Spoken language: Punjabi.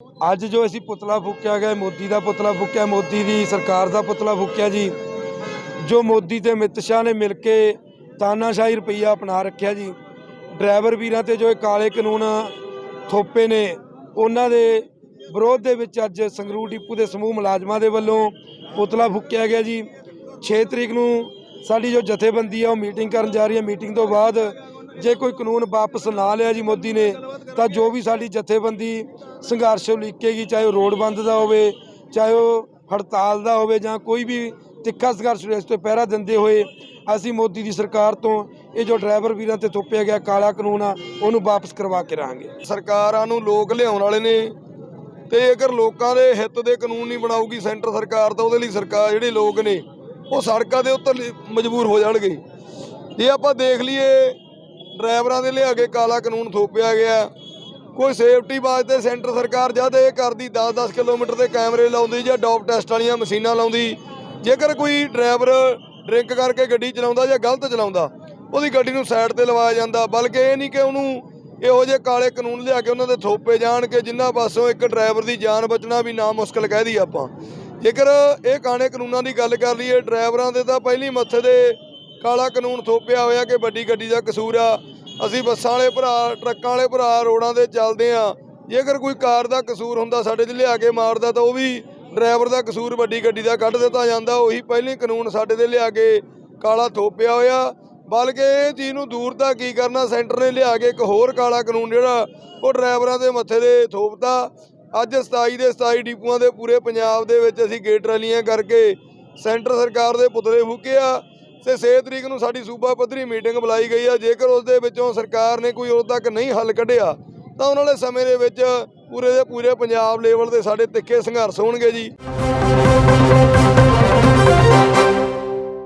ਅੱਜ ਜੋ ਅਸੀਂ ਪੁਤਲਾ ਫੂਕਿਆ ਗਿਆ, ਮੋਦੀ ਦਾ ਪੁਤਲਾ ਫੂਕਿਆ, ਮੋਦੀ ਦੀ ਸਰਕਾਰ ਦਾ ਪੁਤਲਾ ਫੂਕਿਆ ਜੀ, ਜੋ ਮੋਦੀ ਤੇ ਅਮਿਤ ਸ਼ਾਹ ਨੇ ਮਿਲ ਕੇ ਤਾਨਾਸ਼ਾਹੀ ਰੁਪਈਆ ਅਪਣਾ ਰੱਖਿਆ ਜੀ, ਡਰਾਈਵਰ ਵੀਰਾਂ ਤੇ ਜੋ ਇਹ ਕਾਲੇ ਕਾਨੂੰਨ ਥੋਪੇ ਨੇ, ਉਹਨਾਂ ਦੇ ਵਿਰੋਧ ਦੇ ਵਿੱਚ ਅੱਜ ਸੰਗਰੂਰ ਡਿਪੂ ਦੇ ਸਮੂਹ ਮੁਲਾਜ਼ਮਾਂ ਦੇ ਵੱਲੋਂ ਪੁਤਲਾ ਫੂਕਿਆ ਗਿਆ ਜੀ 6 ਤਰੀਕ ਨੂੰ ਸਾਡੀ ਜੋ ਜਥੇਬੰਦੀ ਆ, ਉਹ ਮੀਟਿੰਗ ਕਰਨ ਜਾ ਰਹੀ ਹੈ। ਮੀਟਿੰਗ ਤੋਂ ਬਾਅਦ ਜੇ ਕੋਈ ਕਾਨੂੰਨ ਵਾਪਸ ਨਾ ਲਿਆ ਜੀ ਮੋਦੀ ਨੇ, ਤਾਂ ਜੋ ਵੀ ਸਾਡੀ ਜਥੇਬੰਦੀ ਸੰਘਰਸ਼ ਉਲੀਕੇਗੀ, ਚਾਹੇ ਉਹ ਰੋਡ ਬੰਦ ਦਾ ਹੋਵੇ, ਚਾਹੇ ਉਹ ਹੜਤਾਲ ਦਾ ਹੋਵੇ ਜਾਂ ਕੋਈ ਵੀ ਤਿੱਖਾ ਸੰਘਰਸ਼ ਇਸ ਤੇ ਪਹਿਰਾ ਦਿੰਦੇ ਹੋਏ, ਅਸੀਂ ਮੋਦੀ ਦੀ ਸਰਕਾਰ ਤੋਂ ਇਹ ਜੋ ਡਰਾਈਵਰ ਵੀਰਾਂ ਤੇ ਥੋਪਿਆ ਗਿਆ ਕਾਲਾ ਕਾਨੂੰਨ ਆ, ਉਹਨੂੰ ਵਾਪਸ ਕਰਵਾ ਕੇ ਰਹਾਂਗੇ। ਸਰਕਾਰਾਂ ਨੂੰ ਲੋਕ ਲਿਆਉਣ ਵਾਲੇ ਨੇ, ਤੇ ਅਗਰ ਲੋਕਾਂ ਦੇ ਹਿੱਤ ਦੇ ਕਾਨੂੰਨ ਨਹੀਂ ਬਣਾਊਗੀ ਸੈਂਟਰ ਸਰਕਾਰ, ਤਾਂ ਉਹਦੇ ਲਈ ਸਰਕਾਰ ਜਿਹੜੇ ਲੋਕ ਨੇ, ਉਹ ਸੜਕਾਂ ਦੇ ਉੱਤੇ ਮਜਬੂਰ ਹੋ ਜਾਣਗੇ। ਜੇ ਆਪਾਂ ਦੇਖ ਲਈਏ ਡਰਾਈਵਰਾਂ ਦੇ ਲਿਆ ਕੇ ਕਾਲਾ ਕਾਨੂੰਨ ਥੋਪਿਆ ਗਿਆ। ਕੋਈ ਸੇਫਟੀ ਵਾਸਤੇ ਸੈਂਟਰ ਸਰਕਾਰ ਜਦ ਇਹ ਕਰਦੀ 10-10 ਕਿਲੋਮੀਟਰ ਦੇ ਕੈਮਰੇ ਲਾਉਂਦੀ ਜਾਂ ਡੋਪ ਟੈਸਟ ਵਾਲੀਆਂ ਮਸ਼ੀਨਾਂ ਲਾਉਂਦੀ। ਜੇਕਰ ਕੋਈ ਡਰਾਈਵਰ ਡਰਿੰਕ ਕਰਕੇ ਗੱਡੀ ਚਲਾਉਂਦਾ ਜਾਂ ਗਲਤ ਚਲਾਉਂਦਾ, ਉਹਦੀ ਗੱਡੀ ਨੂੰ ਸਾਈਡ ਤੇ ਲਵਾਇਆ ਜਾਂਦਾ। ਬਲਕਿ ਇਹ ਨਹੀਂ ਕਿ ਉਹਨੂੰ ਇਹੋ ਜਿਹੇ ਕਾਲੇ ਕਾਨੂੰਨ ਲਿਆ ਕੇ ਉਹਨਾਂ ਦੇ ਥੋਪੇ ਜਾਣ ਕਿ ਜਿਨ੍ਹਾਂ ਪਾਸੋਂ ਇੱਕ ਡਰਾਈਵਰ ਦੀ ਜਾਨ ਬਚਣਾ ਵੀ ਨਾ ਮੁਸ਼ਕਲ ਕਹਿ ਦੀ ਆਪਾਂ। ਜੇਕਰ ਇਹ ਕਾਲੇ ਕਾਨੂੰਨਾਂ ਦੀ ਗੱਲ ਕਰ ਲਈਏ, ਡਰਾਈਵਰਾਂ ਦੇ ਤਾਂ ਪਹਿਲੀ ਮੱਥੇ ਦੇ ਕਾਲਾ ਕਾਨੂੰਨ ਥੋਪਿਆ ਹੋਇਆ ਕਿ ਵੱਡੀ ਗੱਡੀ ਦਾ ਕਸੂਰ ਆ। ਅਸੀਂ ਬੱਸਾਂ ਵਾਲੇ ਭਰਾ, ਟਰੱਕਾਂ ਵਾਲੇ ਭਰਾ ਰੋਡਾਂ ਤੇ ਚੱਲਦੇ ਆ। ਜੇਕਰ ਕੋਈ ਕਾਰ ਦਾ ਕਸੂਰ ਹੁੰਦਾ, ਸਾਡੇ 'ਤੇ ਲਿਆ ਕੇ ਮਾਰਦਾ, ਤਾਂ ਉਹ ਵੀ ਡਰਾਈਵਰ ਦਾ ਕਸੂਰ ਵੱਡੀ ਗੱਡੀ ਦਾ ਕੱਢ ਦਿੱਤਾ ਜਾਂਦਾ। ਉਹੀ ਪਹਿਲੀ ਕਾਨੂੰਨ ਸਾਡੇ ਤੇ ਲਿਆ ਕੇ ਕਾਲਾ ਥੋਪਿਆ ਹੋਇਆ। ਬਲਕਿ ਇਹ ਚੀਜ਼ ਨੂੰ ਦੂਰ ਤਾਂ ਕੀ ਕਰਨਾ, ਸੈਂਟਰ ਨੇ ਲਿਆ ਕੇ ਇੱਕ ਹੋਰ ਕਾਲਾ ਕਾਨੂੰਨ ਜਿਹੜਾ, ਉਹ ਡਰਾਈਵਰਾਂ ਦੇ ਮੱਥੇ ਦੇ ਥੋਪਤਾ। ਅੱਜ 27 ਦੇ 27 ਡਿਪੂਆਂ ਦੇ ਪੂਰੇ ਪੰਜਾਬ ਦੇ ਵਿੱਚ ਅਸੀਂ ਗੇਟ ਰੈਲੀਆਂ ਕਰਕੇ ਸੈਂਟਰ ਸਰਕਾਰ ਦੇ ਪੁਤਲੇ ਫੂਕੇ ਆ। ਤੇ 6 ਤਰੀਕ ਨੂੰ ਸਾਡੀ ਸੂਬਾ ਪੱਧਰੀ ਮੀਟਿੰਗ ਬੁਲਾਈ ਗਈ ਆ। ਜੇਕਰ ਉਸ ਦੇ ਵਿੱਚੋਂ ਸਰਕਾਰ ਨੇ ਕੋਈ ਉਦੋਂ ਤੱਕ ਨਹੀਂ ਹੱਲ ਕੱਢਿਆ, ਤਾਂ ਉਹਨਾਂ ਵਾਲੇ ਸਮੇਂ ਦੇ ਵਿੱਚ ਪੂਰੇ ਦੇ ਪੂਰੇ ਪੰਜਾਬ ਲੈਵਲ ਤੇ ਸਾਡੇ ਤਿੱਖੇ ਸੰਘਰਸ਼ ਹੋਣਗੇ ਜੀ।